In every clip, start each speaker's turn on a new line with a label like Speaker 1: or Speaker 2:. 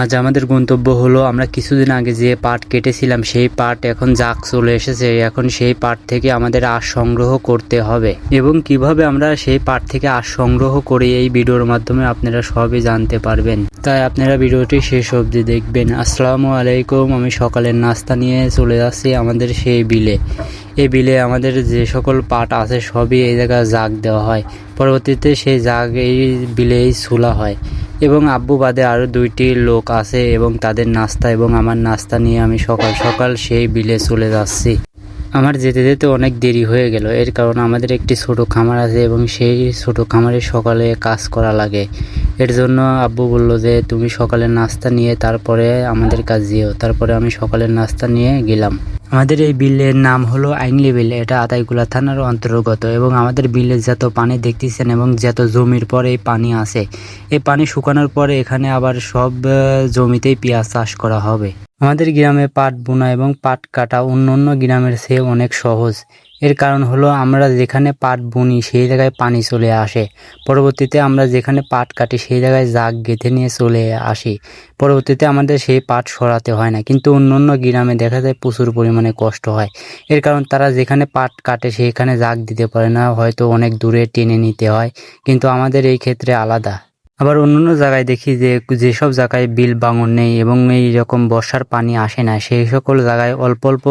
Speaker 1: আজ আমাদের গন্তব্য হলো, আমরা কিছুদিন আগে যে পাট কেটেছিলাম, সেই পাট এখন জাগ চলে এসেছে। এখন সেই পাট থেকে আমাদের আঁশ সংগ্রহ করতে হবে। এবং কীভাবে আমরা সেই পাট থেকে আঁশ সংগ্রহ করি এই ভিডিওর মাধ্যমে আপনারা সবই জানতে পারবেন। তাই আপনারা ভিডিওটি শেষ অবধি দেখবেন। আসসালামু আলাইকুম। আমি সকালের নাস্তা নিয়ে চলে যাচ্ছি আমাদের সেই বিলে। এই বিলে আমাদের যে সকল পাট আছে, সবই এই জায়গায় জাগ দেওয়া হয়। পরবর্তীতে সেই জাগ এই বিলেই ছোলা হয়। এবং আব্বু বাদে আরও দুইটি লোক আছে এবং তাদের নাস্তা এবং আমার নাস্তা নিয়ে আমি সকাল সকাল সেই বিলে চলে যাচ্ছি। আমার যেতে যেতে অনেক দেরি হয়ে গেল। এর কারণ আমাদের একটি ছোট খামার আছে এবং সেই ছোট খামারে সকালে কাজ করা লাগে। এর জন্য আব্বু বলল যে, তুমি সকালের নাস্তা নিয়ে তারপরে আমাদের কাজ যেও। তারপরে আমি সকালের নাস্তা নিয়ে গেলাম। আমাদের এই বিলের নাম হলো আইনলি বিল। এটা আতাইকুলা থানার অন্তর্গত এবং আমাদের বিলের যত পানি দেখতেছেন এবং যত জমির পরে এই পানি আছে, এই পানি শুকানোর পরে এখানে আবার সব জমিতেই পেঁয়াজ চাষ করা হবে। আমাদের গ্রামে পাট বোনা এবং পাট কাটা অন্য অন্য গ্রামের চেয়ে অনেক সহজ। এর কারণ হলো আমরা যেখানে পাট বুনি, সেই জায়গায় পানি চলে আসে। পরবর্তীতে আমরা যেখানে পাট কাটি, সেই জায়গায় জাগ গেঁথে নিয়ে চলে আসি। পরবর্তীতে আমাদের সেই পাট সরাতে হয় না। কিন্তু অন্য অন্য গ্রামে দেখা যায় প্রচুর পরিমাণে কষ্ট হয়। এর কারণ তারা যেখানে পাট কাটে সেখানে জাগ দিতে পারে না। হয়তো অনেক দূরে টেনে নিতে হয়। কিন্তু আমাদের এই ক্ষেত্রে আলাদা। আবার অন্যান্য জায়গায় দেখি যে যেসব জায়গায় বিল বাঙন নেই এবং এই রকম বর্ষার পানি আসে না, সেই সকল জায়গায় অল্প অল্প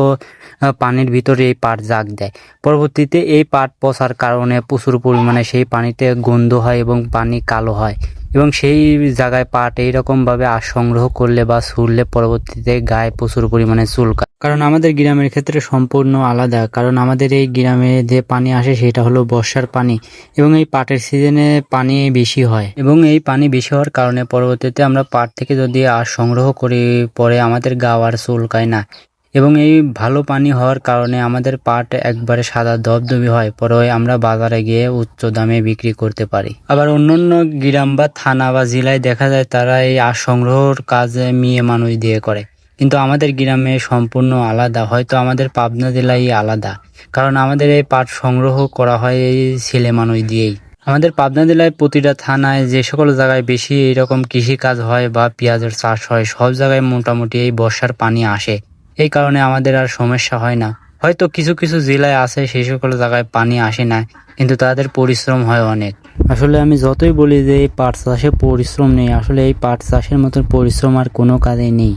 Speaker 1: পানির ভিতরে এই পাট জাগ দেয়। পরবর্তীতে এই পাট পচার কারণে প্রচুর পরিমাণে সেই পানিতে গন্ধ হয় এবং পানি কালো হয়। এবং সেই জায়গায় পাট এইরকমভাবে সংগ্রহ করলে বা ছুড়লে পরবর্তীতে গায়ে প্রচুর পরিমাণে চুলকা কারণ আমাদের গ্রামের ক্ষেত্রে সম্পূর্ণ আলাদা। কারণ আমাদের এই গ্রামে যে পানি আসে সেটা হলো বর্ষার পানি এবং এই পাটের সিজনে পানি বেশি হয়। এবং এই পানি বেশি হওয়ার কারণে পরবর্তীতে আমরা পাট থেকে যদি আশ সংগ্রহ করি, পরে আমাদের গা আর চুলকায় না। এবং এই ভালো পানি হওয়ার কারণে আমাদের পাট একবারে সাদা দবদবি হয় পরে আমরা বাজারে গিয়ে উচ্চ দামে বিক্রি করতে পারি। আবার অন্যান্য গ্রাম বা থানা বা জেলায় দেখা যায় তারা এই আশ সংগ্রহর কাজে মেয়ে মানুষ দিয়ে করে। কিন্তু আমাদের গ্রামে সম্পূর্ণ আলাদা, হয়তো আমাদের পাবনা জেলায় আলাদা, কারণ আমাদের এই পাট সংগ্রহ করা হয় এই ছেলে মানুষ দিয়েই। আমাদের পাবনা জেলায় প্রতিটা থানায় যে সকল জায়গায় বেশি এরকম কৃষি কাজ হয় বা পেঁয়াজের চাষ হয়, সব জায়গায় মোটামুটি এই বর্ষার পানি আসে। এই কারণে আমাদের আর সমস্যা হয় না। হয়তো কিছু কিছু জেলায় আছে, সেই সকল জায়গায় পানি আসে না, কিন্তু তাদের পরিশ্রম হয় অনেক। আসলে আমি যতই বলি যে এই পাট চাষে পরিশ্রম নেই, আসলে এই পাট চাষের মতো পরিশ্রম আর কোনো কাজে নেই।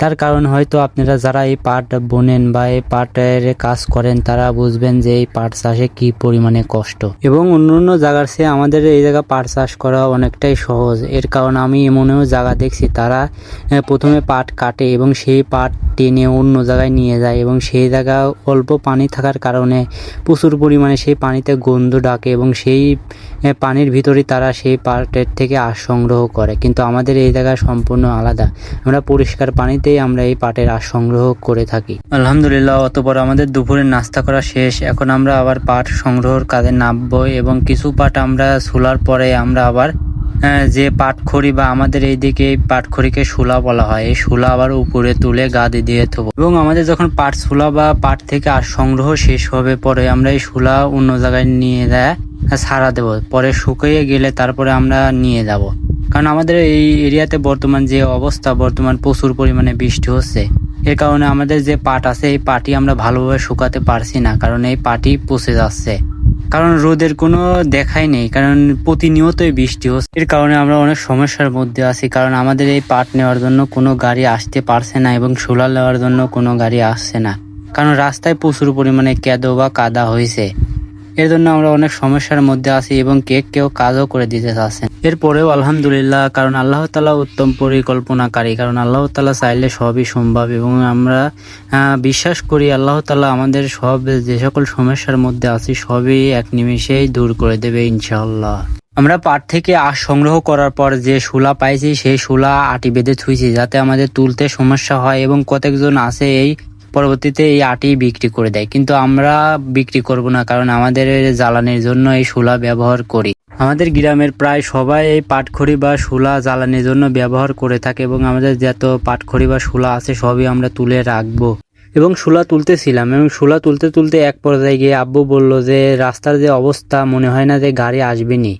Speaker 1: তার কারণ হয়তো আপনারা যারা এই পাট বোনেন বা এই পাটের কাজ করেন, তারা বুঝবেন যে এই পাট চাষে কি পরিমাণে কষ্ট। এবং অন্য অন্য জায়গার চেয়ে আমাদের এই জায়গা পাট চাষ করা অনেকটাই সহজ। এর কারণ আমি এমনও জায়গা দেখছি, তারা প্রথমে পাট কাটে এবং সেই পাট টেনে অন্য জায়গায় নিয়ে যায় এবং সেই জায়গা অল্প পানি থাকার কারণে প্রচুর পরিমাণে সেই পানিতে গন্ধ ডাকে এবং সেই পানির ভিতরে তারা সেই পাটের থেকে আশ সংগ্রহ করে। কিন্তু আমাদের এই জায়গা সম্পূর্ণ আলাদা। আমরা পরিষ্কার পানিতেই আমরা এই পাটের আশ সংগ্রহ করে থাকি। আলহামদুলিল্লাহ, অতপর আমাদের দুপুরের নাস্তা করা শেষ। এখন আমরা আবার পাট সংগ্রহের কাজে নামবো এবং কিছু পাট আমরা সোলার পরে আমরা আবার যে পাটখড়ি বা আমাদের এই পাটখড়িকে শুলা বলা হয়, এই শুলা আবার উপরে তুলে গাদি দিয়ে থবো। এবং আমাদের যখন পাট শুলা বা পাট থেকে আর সংগ্রহ শেষ হবে, পরে আমরা এই শুলা অন্য জায়গায় নিয়ে দেয় ছাড়া দেবো। পরে শুকিয়ে গেলে তারপরে আমরা নিয়ে যাব। কারণ আমাদের এই এরিয়াতে বর্তমান যে অবস্থা, বর্তমান প্রচুর পরিমাণে বৃষ্টি হচ্ছে। এর কারণে আমাদের যে পাট আছে, এই পাটি আমরা ভালোভাবে শুকাতে পারছি না, কারণ এই পাটি পচে যাচ্ছে। কারণ রোদের কোনো দেখাই নেই, কারণ প্রতিনিয়তই বৃষ্টি হচ্ছে। এর কারণে আমরা অনেক সমস্যার মধ্যে আছি, কারণ আমাদের এই পাট নেওয়ার জন্য কোনো গাড়ি আসতে পারছে না এবং সোলার নেওয়ার জন্য কোনো গাড়ি আসছে না। কারণ রাস্তায় প্রচুর পরিমাণে কেদো বা কাদা হয়েছে। এর জন্য আমরা অনেক সমস্যার মধ্যে আছি এবং কেক কেউ কাজও করে দিতে চাচ্ছেন। এরপরেও আলহামদুলিল্লাহ, কারণ আল্লাহ তালা উত্তম পরিকল্পনাকারী, কারণ আল্লাহ তালা চাইলে সবই সম্ভব এবং আমরা বিশ্বাস করি আল্লাহ তালা আমাদের সব, যে সকল সমস্যার মধ্যে আছি, সবই এক নিমেষেই দূর করে দেবে ইনশাআল্লাহ। আমরা পাট থেকে আঁশ সংগ্রহ করার পর যে শুলা পাইছি, সেই শুলা আটি বেঁধে থুইছি যাতে আমাদের তুলতে সমস্যা হয় এবং কতকজন আছে এই পরবর্তীতে এই আটি বিক্রি করে দেয়। কিন্তু আমরা বিক্রি করব না, কারণ আমাদের জ্বালানির জন্য এই শুলা ব্যবহার করি। আমাদের গ্রামের প্রায় সবাই এই পাটখড়ি বা শুলা জ্বালানির জন্য ব্যবহার করে থাকে এবং আমাদের যত পাটখড়ি বা শুলা আছে সবই আমরা তুলে রাখব। এবং শুলা তুলতেছিলাম এবং শুলা তুলতে তুলতে এক পর্যায়ে গিয়ে আব্বু বলল যে, রাস্তার যে অবস্থা, মনে হয় না যে গাড়ি আসবেনি।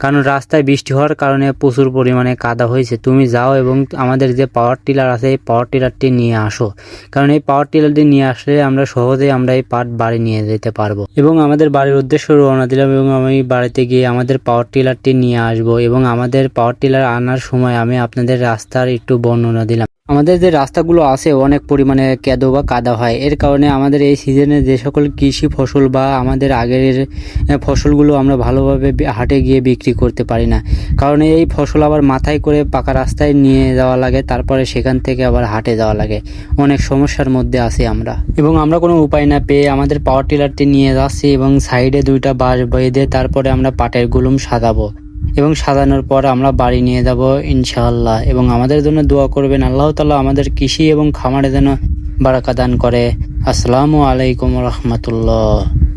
Speaker 1: কারণ রাস্তায় বৃষ্টি হওয়ার কারণে প্রচুর পরিমাণে কাদা হয়েছে। তুমি যাও এবং আমাদের যে পাওয়ার টিলার আছে, এই পাওয়ার টিলারটি নিয়ে আসো। কারণ এই পাওয়ার টিলারটি নিয়ে আসলে আমরা সহজেই আমরা এই পাট বাড়ি নিয়ে যেতে পারব। এবং আমাদের বাড়ির উদ্দেশ্যে রওনা দিলাম এবং আমি বাড়িতে গিয়ে আমাদের পাওয়ার টিলারটি নিয়ে আসব এবং আমাদের পাওয়ার টিলার আনার সময় আমি আপনাদের রাস্তার একটু বর্ণনা দিলাম। আমাদের যে রাস্তাগুলো আছে, অনেক পরিমাণে কেদো বা কাদা হয়। এর কারণে আমাদের এই সিজনে যে সকল কৃষি ফসল বা আমাদের আগের ফসলগুলো আমরা ভালোভাবে হাটে গিয়ে বিক্রি করতে পারি না। কারণ এই ফসল আবার মাথায় করে পাকা রাস্তায় নিয়ে যাওয়া লাগে, তারপরে সেখান থেকে আবার হাটে যাওয়া লাগে। অনেক সমস্যার মধ্যে আছি আমরা। এবং আমরা কোনো উপায় না পেয়ে আমাদের পাওয়ার টিলারটি নিয়ে যাচ্ছি এবং সাইডে দুইটা বাঁশ বেঁধে তারপরে আমরা পাটের গুলুম সাজাবো। এবং সাজানোর পর আমরা বাড়ি নিয়ে যাব ইনশাআল্লাহ। এবং আমাদের জন্য দোয়া করবেন, আল্লাহ তাল্লাহ আমাদের কৃষি এবং খামারে যেন বারাকা দান করে। আসসালামু আলাইকুম রহমতুল্লাহ।